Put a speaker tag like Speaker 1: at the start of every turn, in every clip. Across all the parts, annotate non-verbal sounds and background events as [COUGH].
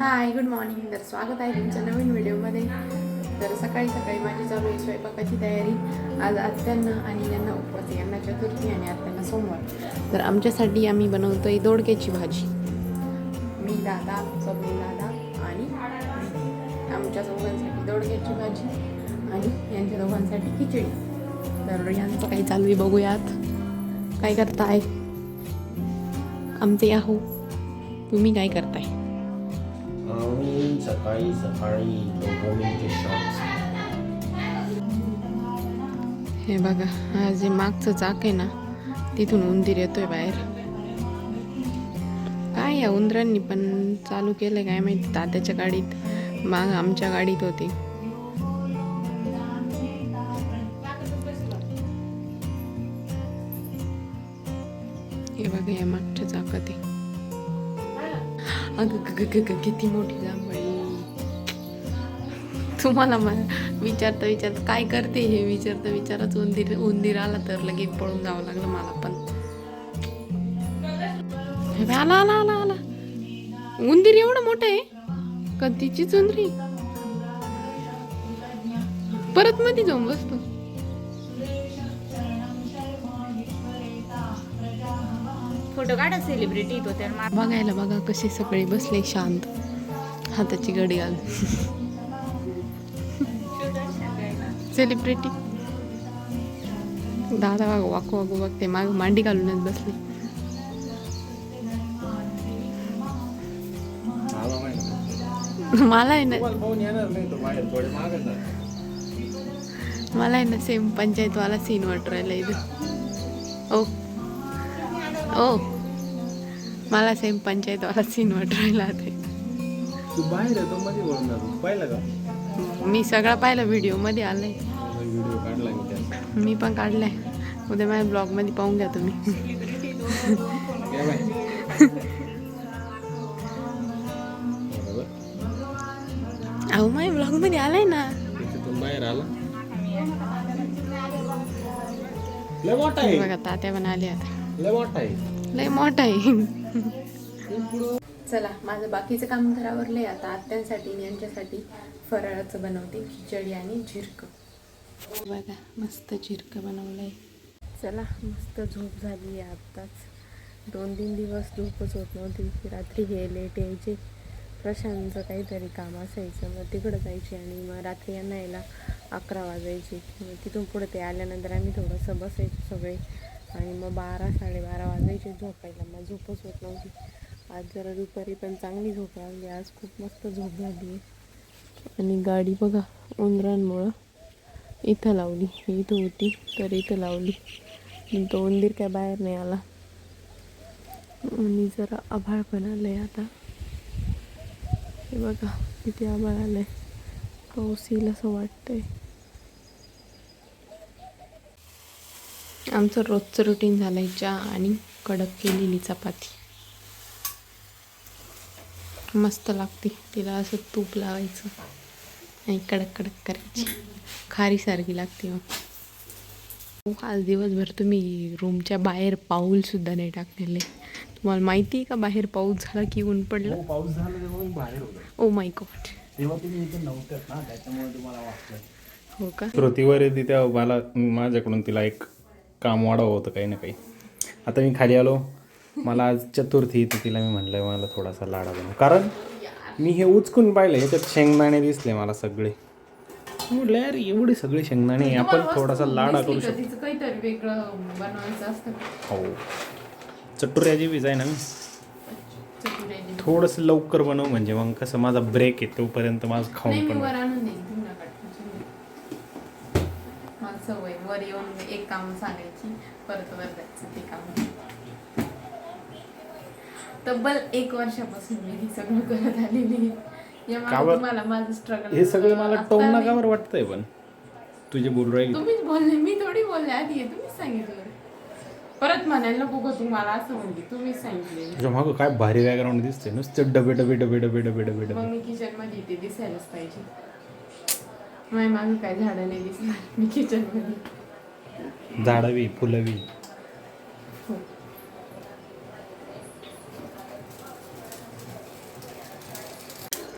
Speaker 1: Hi good morning तर स्वागत आहे तुमच्या नवीन व्हिडिओमध्ये. तर सकाळी सकाळी माझी चालू आहे स्वयंपाकाची तयारी. आज आत्यांना आणि यांना उपवास यांना चतुर्थी आणि आत्यांना सोमवार. तर आमच्यासाठी आम्ही बनवतो आहे दोडक्याची भाजी. मी दादा सबनी दादा आणि आमच्या दोघांसाठी दोडक्याची भाजी आणि यांच्या दोघांसाठी खिचडी. तर यांचं काही चालू आहे बघूयात. काय करताय? आमचे आहो तुम्ही काय करताय?
Speaker 2: आम्ही सकाळी सकाळी दोघांचे शॉर्ट्स
Speaker 1: हे बघा हा जे मागचं चाक आहे ना तिथून उंदीर येतोय बाहेर. काय या उंदरांनी पण चालू केलं काय माहिती? तात्याच्या गाडीत माग आमच्या गाडीत होते. हे बघा या मागच्या चाकात आहे. अगं ग- ग- किती मोठी जांभळी. तुम्हाला मला विचारता विचारता काय करते हे? विचारता विचारच उंदीर उंदीर आला तर लगेच पळून जावं लागलं मला पण. आला आला आला आला. उंदीर एवढं मोठं आहे? कधीची चुंदरी परत मध्ये जाऊन बसतो.
Speaker 3: फोटो काढा सेलिब्रिटी तो तर
Speaker 1: बघायला बघा कसे सगळे बसले शांत. हाताची गडी घाल सेलिब्रिटी दादा वाग वाकू वाकू बघते. माग मांडी घालूनच बसले. मला आहे ना मला आहे ना सेम पंचायतवाला सीन वाटू राहिला इथं. ओ ओ. मला सेम पंचायतवाला सीन वाटू राहिला ते
Speaker 2: तू बाहेर येतो मध्ये बोलून जातो. पाहिलं का?
Speaker 1: मी सगळा पाहिला व्हिडिओमध्ये आलाय.
Speaker 2: व्हिडिओ काढला मी त्याचा
Speaker 1: मी पण काढलाय. उद्या माझ्या ब्लॉगमध्ये पाहून घ्या तुम्ही. अहो माझ्या ब्लॉगमध्ये आलाय ना.
Speaker 2: बाहेर आला. लय मोठा
Speaker 1: हे
Speaker 2: आहे.
Speaker 1: बघा तात्या पण आले आता.
Speaker 2: लय मोठा आहे.
Speaker 1: लय मोठा आहे. चला माझं बाकीचं काम तर आवरलंय आता आत्यांसाठी आणि यांच्यासाठी फराळाचं बनवते खिचडी आणि झिरक. बघा मस्त झिरक बनवलंय. चला मस्त झोप झाली आहे आत्ताच. दोन तीन दिवस झोपच होत नव्हती. रात्री हे लेट यायचे. प्रशांतचं काहीतरी काम असायचं. मग तिकडं जायचे आणि मग रात्री यांना यायला अकरा वाजायचे. मग तिथून पुढे ते आल्यानंतर आम्ही थोडंसं बसायचो सगळे. आणि मग बारा साडेबारा वाजायचे झोपायला. मग झोपच होत नव्हती. आज जरा दुपारी पण चांगली झोप लागली. आज खूप मस्त झोप झाली. आहे आणि गाडी बघा उंदरांमुळं इथं लावली. इथं होती तर इथं लावली. तो उंदीर काय बाहेर नाही आला. आणि जरा आभाळ पण आलंय आता. हे बघा किती आभाळ आलंय. पाऊस येईल असं वाटतंय. आमचं रोजचं रुटीन झालंय चहा आणि कडक केलेली चपाती. मस्त लागते तिला असं तूप लावायचं आणि कडक कडक करायची. खारीसारखी लागते मग. हो, आज दिवसभर तुम्ही रूमच्या बाहेर पाऊल सुद्धा नाही टाकलेले तुम्हाला माहिती आहे का बाहेर पाऊस झाला की ऊन पडलं?
Speaker 2: पाऊस झाला
Speaker 1: ओ माय गॉड हो का?
Speaker 4: श्रुतीवर येते तेव्हा मला माझ्याकडून तिला एक काम वाढावं होतं काही ना काही. आता मी खाली आलो. मला आज चतुर्थी तर तिला मी म्हटलं मला थोडासा लाडा बनव. कारण मी हे उचकून पाहिलं याच्यात शेंगदाणे दिसले मला सगळे. म्हटलं यार एवढे सगळे शेंगदाणे आपण थोडासा लाडा करू शकतो.
Speaker 1: काहीतरी वेगळं बनवायचं असतं
Speaker 4: हो. चटुऱ्याची वीज आहे ना मी. थोडंसं लवकर बनव म्हणजे मग कसं माझा ब्रेक आहे तोपर्यंत माझं खाऊन पण
Speaker 1: वर आणून देईन तुम्ही नका टेन्शन घेऊ. मला सवय वर येऊन एक काम सांगायची परत वर जायचं ते काम. तब्बल एक वर्षापासून मी हे सगळं करत आलेली? तुम्हाला माझं स्ट्रगल
Speaker 4: हे सगळं मला टोम नकावर वाटतंय पण. तुझे बोल राहील
Speaker 1: तुम्हीच बोलले मी थोडी बोलले आधी हे तुम्हीच सांगितलं. परत म्हणायला नको का तुम्हाला असं म्हणते तुम्हीच सांगितले.
Speaker 4: मागं काय भारी बॅकग्राऊंड दिसते नुसतं डबे डबे डबे डबे डबे डबे डबे.
Speaker 1: मग मी किचनमध्ये ते दिसायलाच पाहिजे. माझ्या मागे काय झाडं नाही दिसणार मी किचनमध्ये
Speaker 4: झाडावी फुलवी.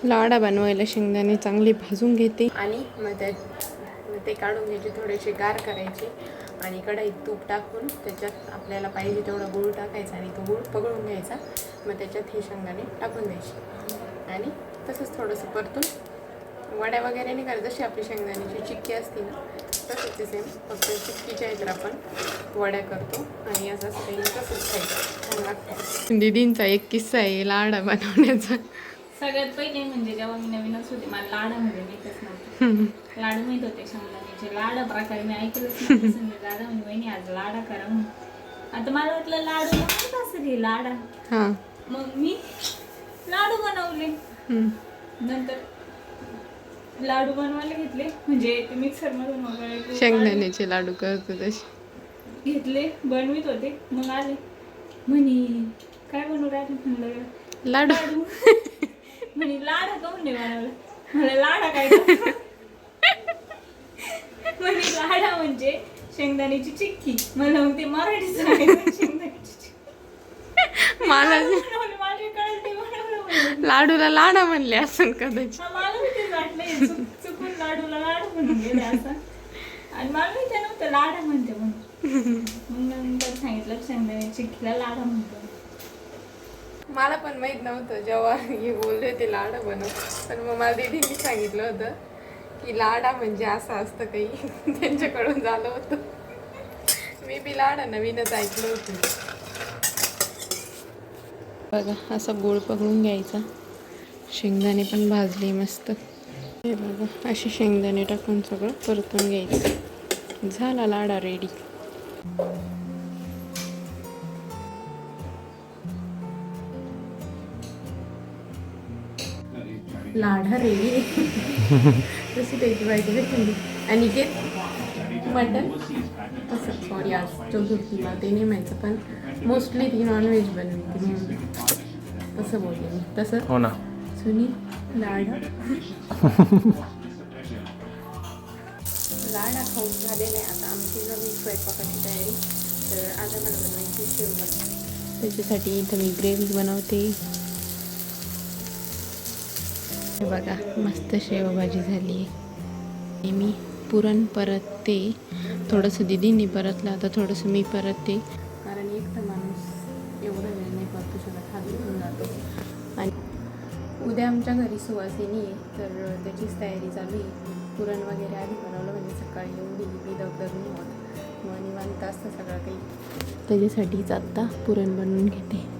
Speaker 1: लाडा बनवायला शेंगदाणे चांगले भाजून घेते. आणि मग त्या मग ते काढून घ्यायचे थोडेसे गार करायचे. आणि कढईत तूप टाकून त्याच्यात आपल्याला पाहिजे तेवढा गूळ टाकायचा आणि तो गूळ पगळून घ्यायचा. मग त्याच्यात हे शेंगदाणे टाकून द्यायचे. आणि तसंच थोडंसं परतून वड्या वगैरे नाही करायचं जशी आपली शेंगदाण्याची चिक्की असते ना तसंच ते सेम फक्त चिक्कीच्या याच्यात आपण वड्या करतो आणि असं सेम तसंच खायचं. छान लागतं. दिदींचा एक किस्सा आहे लाडा बनवण्याचा.
Speaker 3: सगळ्यात पहिले म्हणजे जेव्हा मी नवीनच होते मला लाडामध्ये माहीतच नव्हतं. [LAUGHS] लाडू माहीत होते शेंगदाण्याचे. लाडा प्रकारे मी ऐकलंच नव्हतं. [LAUGHS] दादा म्हणजे वहिनी आज लाडा करा म्हणून आता मला वाटलं लाडू म्हणत असेल हे लाडा.
Speaker 1: हां.
Speaker 3: मग मी लाडू बनवले. नंतर लाडू बनवायला घेतले. म्हणजे ते मिक्सर मधून वगैरे
Speaker 1: शेंगदाण्याचे लाडू करतो तसे
Speaker 3: घेतले बनवित होते. मग आले. म्हणे काय बनवू राहिले? म्हणलं
Speaker 1: लाडू.
Speaker 3: लाडू. [LAUGHS] म्हणे लाडा काऊन नाही बनवला? मला लाडा काय? म्हणे लाडा म्हणजे शेंगदाण्याची चिक्की. मला मग ते मराठी शेंगदाण्याची
Speaker 1: मला
Speaker 3: म्हणून.
Speaker 1: लाडूला लाडा म्हणले असं कदाचित.
Speaker 3: चुक- चुकून लाडूला लाडू म्हणून गेले असं. आणि मला माहिती नव्हतं लाडा म्हणते म्हणून. मग नंतर सांगितलं शेंगदाण्याची चिक्कीला लाडा म्हणतो.
Speaker 1: मला पण माहीत नव्हतं जेव्हा हे बोलले ते लाडा बनव. पण मग मला दीदींनी सांगितलं होतं की लाडा म्हणजे असं असतं काही. त्यांच्याकडून झालं होतं. मी बी लाडा नवीनच ऐकलं होतं. बघा असा गोळ पकडून घ्यायचा. शेंगदाणे पण भाजले मस्त. हे बघा असे शेंगदाणे टाकून सगळं परतून घ्यायचं. झाला लाडा रेडी लाडा रेडी [LAUGHS] तशी त्याची बायको आणि ते मटन तसं सॉरी आज चतुर्थीला ते नाही माहिती पण मोस्टली ती नॉनव्हेज बनवते म्हणून. तसं बोलते मी. तसं
Speaker 4: हो ना.
Speaker 1: सुनील लाडा. [LAUGHS] लाडा खाऊन झालेला आहे. आता आमची नवीन स्वयंपाकाची तयारी. तर आज आम्हाला बनवायची शेवभाजी त्याच्यासाठी इथं मी ग्रेव्ही बनवते. हे बघा मस्त शेवभाजी झाली. आहे मी पुरण परतते. थोडंसं दिदींनी परतलं आता थोडंसं मी परतते. उद्या आमच्या घरी सुवासिनी आहे तर त्याचीच तयारी चालू आहे. पुरण वगैरे आधी बनवलं म्हणजे सकाळी येऊन बी दगदग होत मग निवांत असतं सगळं काही. त्याच्यासाठीच आत्ता पुरण बनवून घेते.